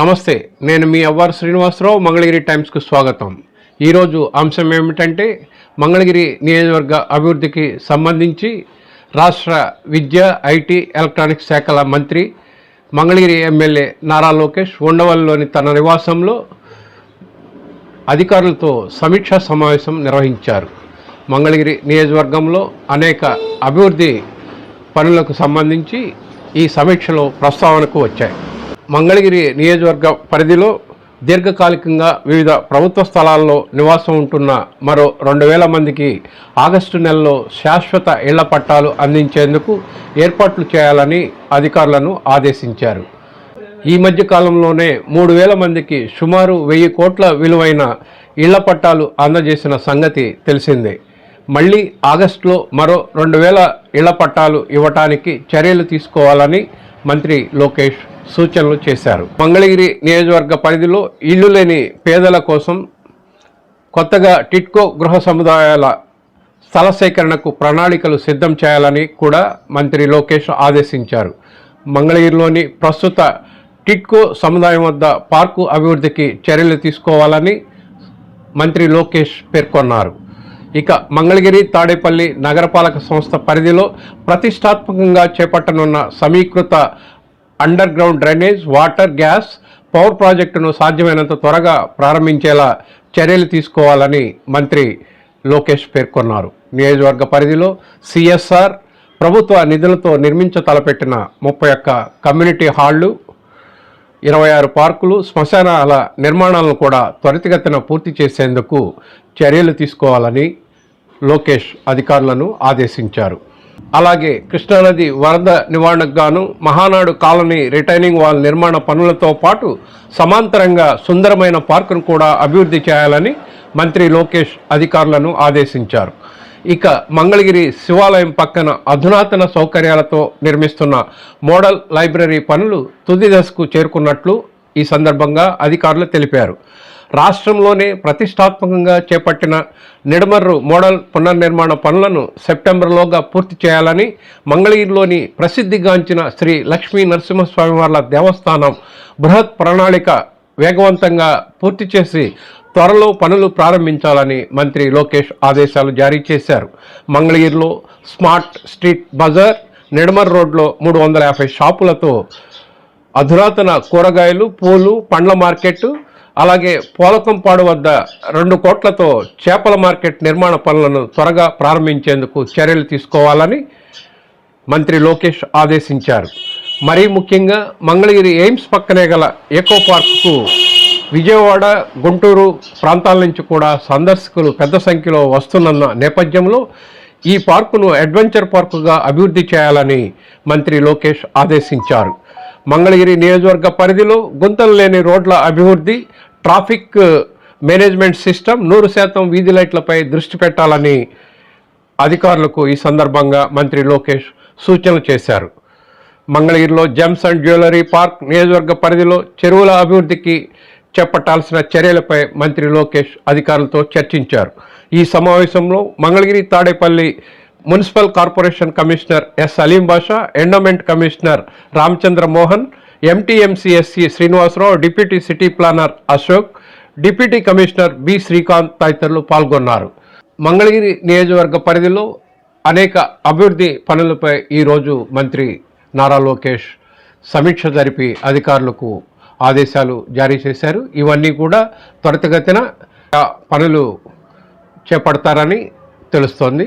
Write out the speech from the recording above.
నమస్తే నేను మీ అవ్వారు శ్రీనివాసరావు మంగళగిరి టైమ్స్కు స్వాగతం. ఈరోజు అంశం ఏమిటంటే మంగళగిరి నియోజకవర్గ అభివృద్ధికి సంబంధించి రాష్ట్ర విద్య ఐటీ ఎలక్ట్రానిక్స్ శాఖల మంత్రి మంగళగిరి ఎమ్మెల్యే నారా లోకేష్ ఉండవల్లిలోని తన నివాసంలో అధికారులతో సమీక్షా సమావేశం నిర్వహించారు. మంగళగిరి నియోజకవర్గంలో అనేక అభివృద్ధి పనులకు సంబంధించి ఈ సమీక్షలో ప్రస్తావనకు వచ్చాయి. మంగళగిరి నియోజకవర్గ పరిధిలో దీర్ఘకాలికంగా వివిధ ప్రభుత్వ స్థలాల్లో నివాసం ఉంటున్న మరో రెండు వేల మందికి ఆగస్టు నెలలో శాశ్వత ఇళ్ళ పట్టాలు అందించేందుకు ఏర్పాట్లు చేయాలని అధికారులను ఆదేశించారు. ఈ మధ్య కాలంలోనే మూడు వేల మందికి సుమారు వెయ్యి కోట్ల విలువైన ఇళ్ళ పట్టాలు అందజేసిన సంగతి తెలిసిందే. మళ్ళీ ఆగస్టులో మరో రెండు వేల ఇళ్ళ పట్టాలు ఇవ్వటానికి చర్యలు తీసుకోవాలని మంత్రి లోకేష్ సూచనలు చేశారు. మంగళగిరి నియోజకవర్గ పరిధిలో ఇల్లు లేని పేదల కోసం కొత్తగా టిట్కో గృహ సముదాయాల స్థల సేకరణకు ప్రణాళికలు సిద్ధం చేయాలని కూడా మంత్రి లోకేష్ ఆదేశించారు. మంగళగిరిలోని ప్రస్తుత టిట్కో సముదాయం వద్ద పార్కు అభివృద్ధికి చర్యలు తీసుకోవాలని మంత్రి లోకేష్ పేర్కొన్నారు. ఇక మంగళగిరి తాడేపల్లి నగరపాలక సంస్థ పరిధిలో ప్రతిష్టాత్మకంగా చేపట్టనున్న సమీకృత underground drainage water gas power ప్రాజెక్టును సాధ్యమైనంత త్వరగా ప్రారంభించేలా చర్యలు తీసుకోవాలని మంత్రి లోకేష్ పేర్కొన్నారు. నియోజకవర్గ పరిధిలో సిఎస్ఆర్ ప్రభుత్వ నిధులతో నిర్మించ తలపెట్టిన ముప్పై ఒక్క కమ్యూనిటీ హాళ్ళు ఇరవై ఆరు పార్కులు శ్మశానాల నిర్మాణాలను కూడా త్వరితగతిన పూర్తి చేసేందుకు చర్యలు తీసుకోవాలని లోకేష్ అధికారులను ఆదేశించారు. అలాగే కృష్ణానది వరద నివారణకు గాను మహానాడు కాలనీ రిటైనింగ్ వాల్ నిర్మాణ పనులతో పాటు సమాంతరంగా సుందరమైన పార్కును కూడా అభివృద్ధి చేయాలని మంత్రి లోకేష్ అధికారులను ఆదేశించారు. ఇక మంగళగిరి శివాలయం పక్కన అధునాతన సౌకర్యాలతో నిర్మిస్తున్న మోడల్ లైబ్రరీ పనులు తుది దశకు చేరుకున్నట్లు ఈ సందర్భంగా అధికారులు తెలిపారు. రాష్ట్రంలోనే ప్రతిష్టాత్మకంగా చేపట్టిన నిడమర్రు మోడల్ పునర్నిర్మాణ పనులను సెప్టెంబర్లోగా పూర్తి చేయాలని మంగళగిరిలోని ప్రసిద్ధిగాంచిన శ్రీ లక్ష్మీ నరసింహస్వామివార్ల దేవస్థానం బృహత్ ప్రణాళిక వేగవంతంగా పూర్తి చేసి త్వరలో పనులు ప్రారంభించాలని మంత్రి లోకేష్ ఆదేశాలు జారీ చేశారు. మంగళగిరిలో స్మార్ట్ స్ట్రీట్ బజార్ నిడమర్ రోడ్లో మూడు వందల యాభై షాపులతో అధునాతన కూరగాయలు పూలు పండ్ల మార్కెట్ అలాగే పోలకంపాడు వద్ద రెండు కోట్లతో చేపల మార్కెట్ నిర్మాణ పనులను త్వరగా ప్రారంభించేందుకు చర్యలు తీసుకోవాలని మంత్రి లోకేష్ ఆదేశించారు. మరీ ముఖ్యంగా మంగళగిరి ఎయిమ్స్ పక్కనే గల ఎకో పార్కుకు విజయవాడ గుంటూరు ప్రాంతాల నుంచి కూడా సందర్శకులు పెద్ద సంఖ్యలో వస్తున్న నేపథ్యంలో ఈ పార్కును అడ్వెంచర్ పార్కుగా అభివృద్ధి చేయాలని మంత్రి లోకేష్ ఆదేశించారు. మంగళగిరి నియోజకవర్గ పరిధిలో గుంతలు లేని రోడ్ల అభివృద్ధి ట్రాఫిక్ మేనేజ్మెంట్ సిస్టమ్ నూరు శాతం వీధి లైట్లపై దృష్టి పెట్టాలని అధికారులకు ఈ సందర్భంగా మంత్రి లోకేష్ సూచనలు చేశారు. మంగళగిరిలో జెమ్స్ అండ్ జ్యువెలరీ పార్క్ నియోజకవర్గ పరిధిలో చెరువుల అభివృద్ధికి చేపట్టాల్సిన చర్యలపై మంత్రి లోకేష్ అధికారులతో చర్చించారు. ఈ సమావేశంలో Mangalagiri Tadepalli municipal corporation commissioner S Aleem Basha endowment commissioner Ramachandra Mohan MTMC SC Srinivasarao deputy city planner Ashok deputy commissioner B Srikanth తదితరులు పాల్గొన్నారు. మంగళగిరి నియోజకవర్గ పరిధిలో అనేక అభివృద్ధి పనులపై ఈరోజు మంత్రి నారా లోకేష్ సమీక్ష జరిపి అధికారులకు ఆదేశాలు జారీ చేశారు. ఇవన్నీ కూడా త్వరితగతిన పనులు చేపడతారని తెలుస్తోంది.